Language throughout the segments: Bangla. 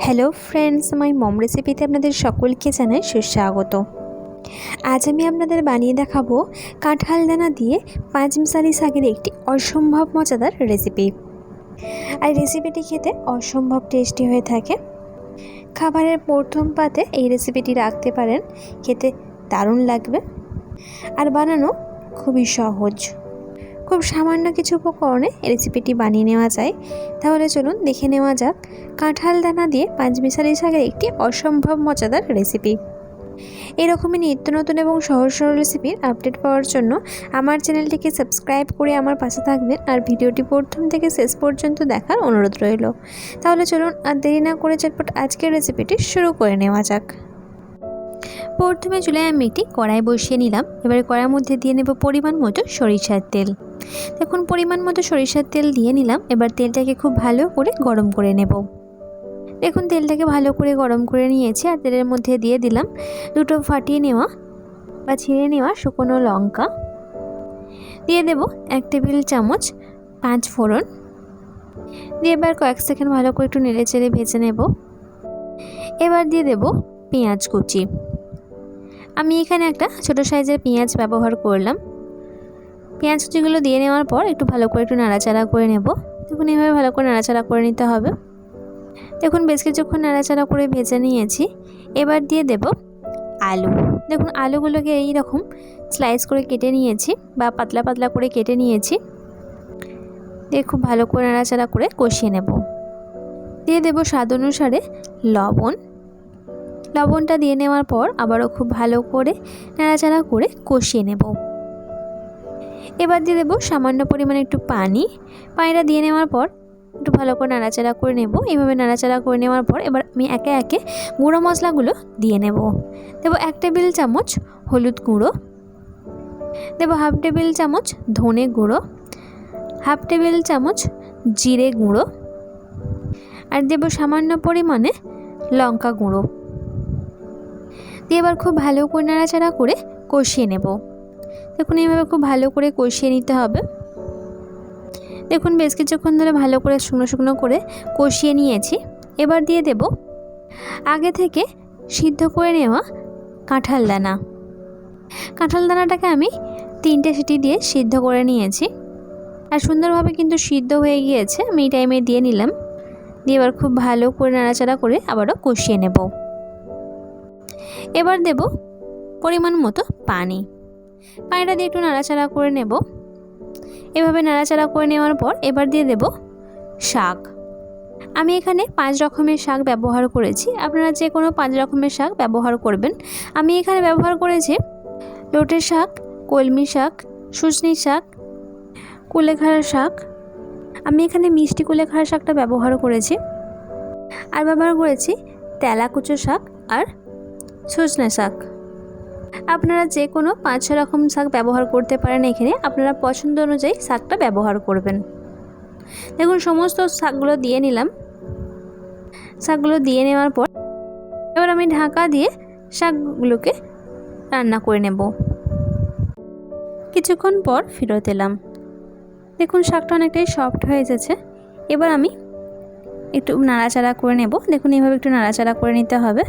হ্যালো ফ্রেন্ডস মাই মম রেসিপিতে আপনাদের সকলকে জানাই সুস্বাগত। আজ আমি আপনাদের বানিয়ে দেখাবো কাঁঠাল দানা দিয়ে পাঁচমিশালি শাকের একটি অসম্ভব মজাদার রেসিপি আর রেসিপিটি খেতে অসম্ভব টেস্টি হয়ে থাকে। খাবারের প্রথম পাতে এই রেসিপিটি রাখতে পারেন, খেতে দারুণ লাগবে। আর বানানো খুবই সহজ। খুব সামান্য কিছু উপকরণে রেসিপিটি বানিয়ে নেওয়া যায়। তাহলে চলুন দেখে নেওয়া যাক কাঁঠাল দানা দিয়ে পাঁচমিশালি শাকের একটি অসম্ভব মজাদার রেসিপি। এরকমই নিত্য নতুন এবং সহজ সরল রেসিপির আপডেট পাওয়ার জন্য আমার চ্যানেলটিকে সাবস্ক্রাইব করে আমার পাশে থাকবেন আর ভিডিওটি প্রথম থেকে শেষ পর্যন্ত দেখার অনুরোধ রইল। তাহলে চলুন আর দেরি না করে চটপট আজকের রেসিপিটি শুরু করে নেওয়া যাক। প্রথমে চুলায় আমি একটি কড়াই বসিয়ে নিলাম। এবারে কড়াইয়ের মধ্যে দিয়ে নেব পরিমাণ মতো সরিষার তেল। দেখুন, পরিমাণ মতো সরিষার তেল দিয়ে নিলাম। এবার তেলটাকে খুব ভালো করে গরম করে নেব। দেখুন, তেলটাকে ভালো করে গরম করে নিয়েছি আর তেলের মধ্যে দিয়ে দিলাম দুটো ফাটিয়ে নেওয়া বা ছিঁড়ে নেওয়া শুকনো লঙ্কা। দিয়ে দেব এক টেবিল চামচ পাঁচ ফোড়ন। দিয়ে এবার কয়েক সেকেন্ড ভালো করে একটু নেড়ে চেড়ে ভেজে নেব। এবার দিয়ে দেব পেঁয়াজ কুচি। আমি এখানে একটা ছোটো সাইজের পেঁয়াজ ব্যবহার করলাম। পেঁয়াজ কুচিগুলো দিয়ে নেওয়ার পর একটু ভালো করে একটু নাড়াচাড়া করে নেব। দেখুন এইভাবে ভালো করে নাড়াচাড়া করে নিতে হবে। দেখুন, বেশ কিছুক্ষণ নাড়াচাড়া করে ভেজে নিয়েছি। এবার দিয়ে দেব আলু। দেখুন, আলুগুলোকে এই রকম স্লাইস করে কেটে নিয়েছি বা পাতলা পাতলা করে কেটে নিয়েছি। দিয়ে খুব ভালো করে নাড়াচাড়া করে কষিয়ে নেব। দিয়ে দেব স্বাদ অনুসারে লবণ। লবণটা দিয়ে নেওয়ার পর আবারও খুব ভালো করে নাড়াচাড়া করে কষিয়ে নেব। এবার দিয়ে দেবো সামান্য পরিমাণে একটু পানি। পানিটা দিয়ে নেওয়ার পর একটু ভালো করে নাড়াচাড়া করে নেব। এইভাবে নাড়াচাড়া করে নেওয়ার পর এবার আমি একে একে গুঁড়ো মশলাগুলো দিয়ে নেব। দেবো এক টেবিল চামচ হলুদ গুঁড়ো। দেবো হাফ টেবিল চামচ ধনে গুঁড়ো। হাফ টেবিল চামচ জিরে গুঁড়ো। আর দেবো সামান্য পরিমাণে লঙ্কা গুঁড়ো। দিয়ে এবার খুব ভালো করে নাড়াচাড়া করে কষিয়ে নেব। দেখুন, এইভাবে খুব ভালো করে কষিয়ে নিতে হবে। দেখুন, বেশ কিছুক্ষণ ধরে ভালো করে শুকনো শুকনো করে কষিয়ে নিয়েছি। এবার দিয়ে দেব আগে থেকে সিদ্ধ করে নেওয়া কাঁঠাল দানা। কাঁঠাল দানাটাকে আমি তিনটে সিটি দিয়ে সিদ্ধ করে নিয়েছি। আর সুন্দরভাবে কিন্তু সিদ্ধ হয়ে গিয়েছে, আমি এই টাইমে দিয়ে নিলাম। দিয়ে এবার খুব ভালো করে নাড়াচাড়া করে আবারও কষিয়ে নেব। এবার দেব পরিমাণ মতো পানি। পানিটা দিয়ে একটু নাড়াচাড়া করে নেব। এভাবে নাড়াচাড়া করে নেওয়ার পর এবার দিয়ে দেব শাক। আমি এখানে পাঁচ রকমের শাক ব্যবহার করেছি। আপনারা যে কোনো পাঁচ রকমের শাক ব্যবহার করবেন। আমি এখানে ব্যবহার করেছি লোটের শাক, কলমি শাক, সুজনি শাক কুলেখাড়া শাক। আমি এখানে মিষ্টি কুলেখাড়া শাকটা ব্যবহার করেছি। আর ব্যবহার করেছি তেলাকুচো শাক আর সজনা শাক। আপনারা যে কোনো পাঁচ ছ রকম শাক ব্যবহার করতে পারেন এখানে, আপনারা পছন্দ অনুযায়ী শাকটা ব্যবহার করবেন। দেখুন, সমস্ত শাকগুলো দিয়ে নিলাম। শাকগুলো দিয়ে নেওয়ার পর এবার আমি ঢাকা দিয়ে শাকগুলোকে রান্না করে নেব। কিছুক্ষণ পর ফেরত এলাম। দেখুন, শাকটা অনেকটাই সফট হয়ে যাচ্ছে এবার আমি একটু নাড়াচাড়া করে নেব। দেখুন, এইভাবে একটু নাড়াচাড়া করে নিতে হবে।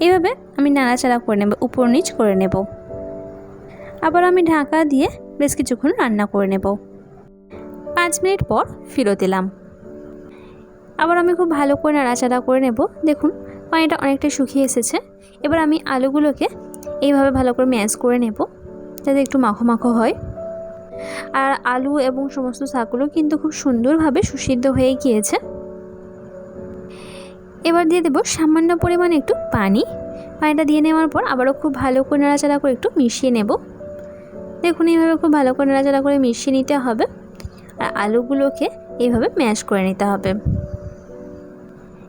এইভাবে আমি নাড়াচাড়া করে নেব, উপর নিচ করে নেব। আবার আমি ঢাকা দিয়ে বেশ কিছুক্ষণ রান্না করে নেব। পাঁচ মিনিট পর ফেরত এলাম। আবার আমি খুব ভালো করে নাড়াচাড়া করে নেব। দেখুন, পানিটা অনেকটা শুকিয়ে এসেছে। এবার আমি আলুগুলোকে এইভাবে ভালো করে ম্যাশ করে নেব, যাতে একটু মাখো মাখো হয়। আর আলু এবং সমস্ত শাকগুলো কিন্তু খুব সুন্দরভাবে সুসিদ্ধ হয়ে গিয়েছে। এবার দিয়ে দেবো সামান্য পরিমাণে একটু পানি। পানিটা দিয়ে নেওয়ার পর আবারও খুব ভালো করে নাড়াচাড়া করে একটু মিশিয়ে নেব। দেখুন এইভাবে খুব ভালো করে নাড়াচাড়া করে মিশিয়ে নিতে হবে। আর আলুগুলোকে এইভাবে ম্যাশ করে নিতে হবে।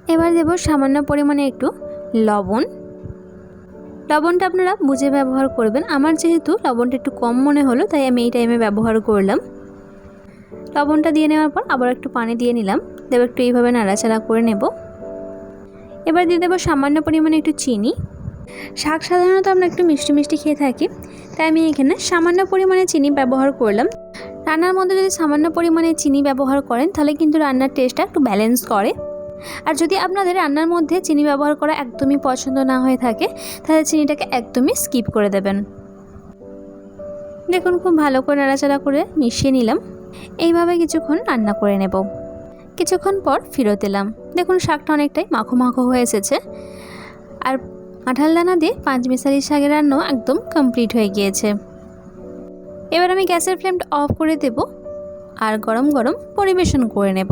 এবার দেবো সামান্য পরিমাণে একটু লবণ। লবণটা আপনারা বুঝে ব্যবহার করবেন। আমার যেহেতু লবণটা একটু কম মনে হলো, তাই আমি এই টাইমে ব্যবহার করলাম। লবণটা দিয়ে নেওয়ার পর আবার একটু পানি দিয়ে নিলাম। দেবো একটু এইভাবে নাড়াচাড়া করে নেব। এবার দিয়ে দেবো সামান্য পরিমাণে একটু চিনি। শাক সাধারণত আমরা একটু মিষ্টি মিষ্টি খেয়ে থাকি, তাই আমি এখানে সামান্য পরিমাণে চিনি ব্যবহার করলাম। রান্নার মধ্যে যদি সামান্য পরিমাণে চিনি ব্যবহার করেন, তাহলে কিন্তু রান্নার টেস্টটা একটু ব্যালেন্স করে। আর যদি আপনাদের রান্নার মধ্যে চিনি ব্যবহার করা একদমই পছন্দ না হয়ে থাকে, তাহলে চিনিটাকে একদমই স্কিপ করে দেবেন। দেখুন, খুব ভালো করে নাড়াচাড়া করে মিশিয়ে নিলাম। এইভাবে কিছুক্ষণ রান্না করে নেব। কিছুক্ষণ পর ফেরত এলাম। দেখুন, শাকটা অনেকটাই মাখো মাখো হয়ে এসেছে। আর কাঁঠাল দানা দিয়ে পাঁচ মিশালি শাকের রান্না একদম কমপ্লিট হয়ে গিয়েছে। এবার আমি গ্যাসের ফ্লেমটা অফ করে দেব আর গরম গরম পরিবেশন করে নেব।